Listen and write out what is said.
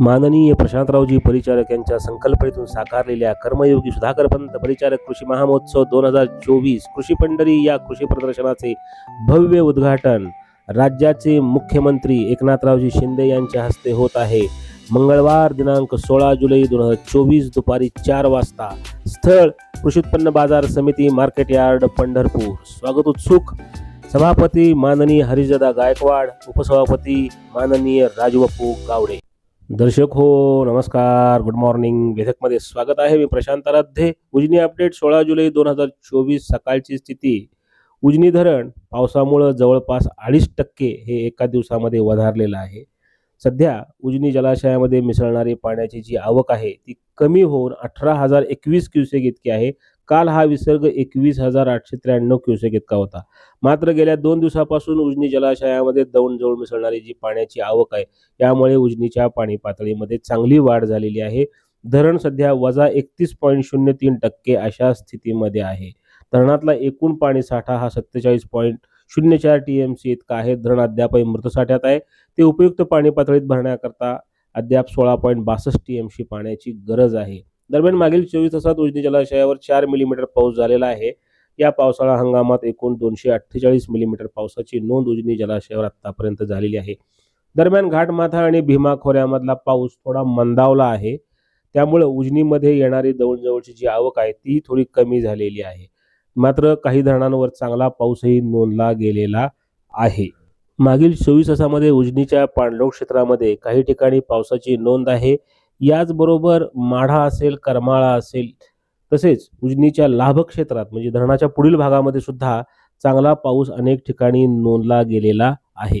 माननीय प्रशांतरावजी परिचारक यांच्या संकल्पनेतून साकारलेल्या कर्मयोगी सुधाकरपंत परिचारक कृषी महामहोत्सव दोन हजार चोवीस कृषी पंढरी या कृषी प्रदर्शनाचे भव्य उद्घाटन राज्याचे मुख्यमंत्री एकनाथरावजी शिंदे यांच्या हस्ते होत आहे. मंगळवार दिनांक सोळा जुलै दोन हजार चोवीस दुपारी चार वाजता स्थळ कृषी उत्पन्न बाजार समिती मार्केट यार्ड पंढरपूर. स्वागत उत्सुक. सभापती माननीय हरिजदा गायकवाड उपसभापती माननीय राजवपू गावडे. दर्शक हो नमस्कार. गुड मॉर्निंग बेधकमध्ये स्वागत आहे. मी प्रशांत आराध्ये. उजनी अपडेट सोळा जुलै दोन हजार चोवीस सकाळची स्थिती. उजनी धरण पावसामुळं जवळपास अडीच टक्के हे एका दिवसामध्ये वधारलेलं आहे. सध्या उजनी जलाशयामध्ये मिसळणारी पाण्याची जी आवक आहे ती कमी होऊन अठरा हजार एकवीस क्युसेक इतकी आहे. काल हा विसर्ग एकवीस हजार आठशे त्र्याण्णव क्युसेक इतका होता. मात्र गेल्या दोन दिवसापासून उजनी जलाशयामध्ये दौंड जवळ मिसळणारी जी पाण्याची आवक आहे यामुळे उजनीच्या पाणी पातळीमध्ये चांगली वाढ झालेली आहे. धरण सध्या वजा एकतीस पॉईंट शून्य तीन टक्के अशा स्थितीमध्ये आहे. धरणातला एकूण पाणी साठा हा सत्तेचाळीस पॉईंट शून्य चार टी एम सी इतका आहे. धरण अद्यापही मृतसाठ्यात आहे. ते उपयुक्त पाणी पातळीत भरण्याकरता अद्याप सोळा पॉईंट बासष्ट टी एम सी पाण्याची गरज आहे. दरम्यान मागील चोवीस तासात उजनी जलाशयावर चार मिलीमीटर पाऊस झालेला आहे. या पावसाळा हंगामात एकूण दोनशे अठ्ठेचाळीस मिलीमीटर पावसाची नोंद उजनी जलाशयावर आतापर्यंत झालेली आहे. दरम्यान घाटमाथा आणि भीमा खोऱ्यामधला पाऊस थोडा मंदावला आहे. त्यामुळं उजनीमध्ये येणारी जवळजवळची जी आवक आहे ती थोडी कमी झालेली आहे. मात्र काही धरणांवर चांगला पाऊसही नोंदला गेलेला आहे. मागील चोवीस तासामध्ये उजनीच्या पाणलोट क्षेत्रामध्ये काही ठिकाणी पावसाची नोंद आहे. याचबरोबर माढा असेल करमाळा असेल तसेच उजनीच्या लाभ क्षेत्रात म्हणजे धरणाच्या पुढील भागामध्ये सुद्धा चांगला पाऊस अनेक ठिकाणी नोंदला गेलेला आहे.